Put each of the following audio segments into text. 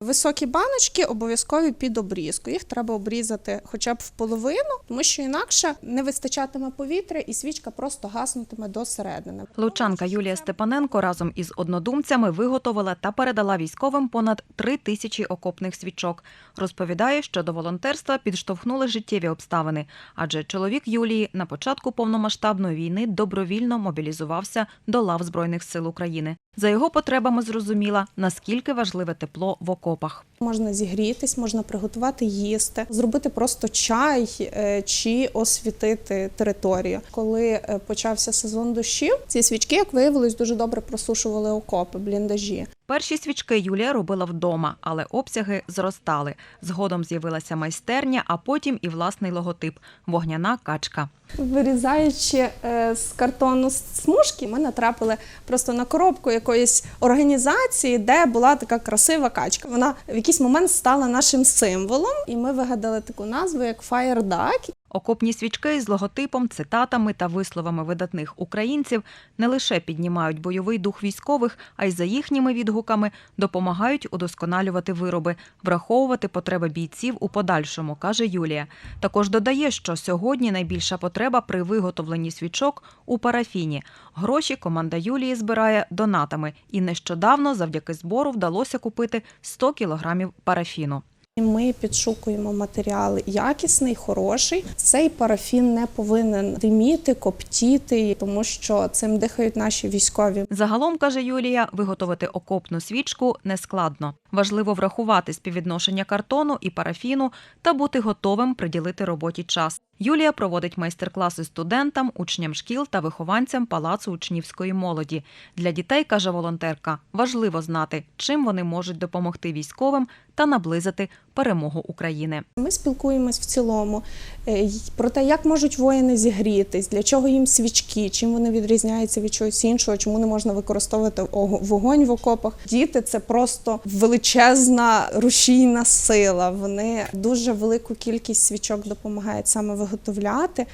Високі баночки обов'язкові під обрізку. Їх треба обрізати хоча б в половину, тому що інакше не вистачатиме повітря і свічка просто гаснутиме до середини. Лучанка Юлія Степаненко разом із однодумцями виготовила та передала військовим понад три тисячі окопних свічок. Розповідає, що до волонтерства підштовхнули життєві обставини, адже чоловік Юлії на початку повномасштабної війни добровільно мобілізувався до лав Збройних сил України. За його потребами зрозуміла, наскільки важливе тепло в окопах. Можна зігрітись, можна приготувати їсти, зробити просто чай е, чи освітити територію. Коли е, почався сезон дощів, ці свічки, як виявилось, дуже добре просушували окопи, бліндажі. Перші свічки Юлія робила вдома, але обсяги зростали. Згодом з'явилася майстерня, а потім і власний логотип вогняна качка. Вирізаючи е, з картону смужки, ми натрапили просто на коробку якоїсь організації, де була така красива качка. Вона в якийсь момент стала нашим символом, і ми вигадали таку назву як Fire Duck. Окопні свічки з логотипом, цитатами та висловами видатних українців не лише піднімають бойовий дух військових, а й за їхніми відгуками допомагають удосконалювати вироби, враховувати потреби бійців у подальшому, каже Юлія. Також додає, що сьогодні найбільша потреба при виготовленні свічок у парафіні. Гроші команда Юлії збирає донатами, і нещодавно завдяки збору вдалося купити 100 кілограмів парафіну. Ми підшукуємо матеріал якісний, хороший. Цей парафін не повинен диміти, коптіти, тому що цим дихають наші військові. Загалом, каже Юлія, виготовити окопну свічку нескладно. Важливо врахувати співвідношення картону і парафіну та бути готовим приділити роботі час. Юлія проводить майстер-класи студентам, учням шкіл та вихованцям палацу учнівської молоді. Для дітей, каже волонтерка, важливо знати, чим вони можуть допомогти військовим та наблизити перемогу України. Ми спілкуємось в цілому е, про те, як можуть воїни зігрітись, для чого їм свічки, чим вони відрізняються від чогось іншого, чому не можна використовувати ого- вогонь в окопах. Діти це просто величезна рушійна сила. Вони дуже велику кількість свічок допомагають саме виготовляти.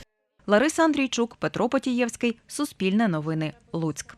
Лариса Андрійчук, Петро Потієвський, Суспільне новини, Луцьк.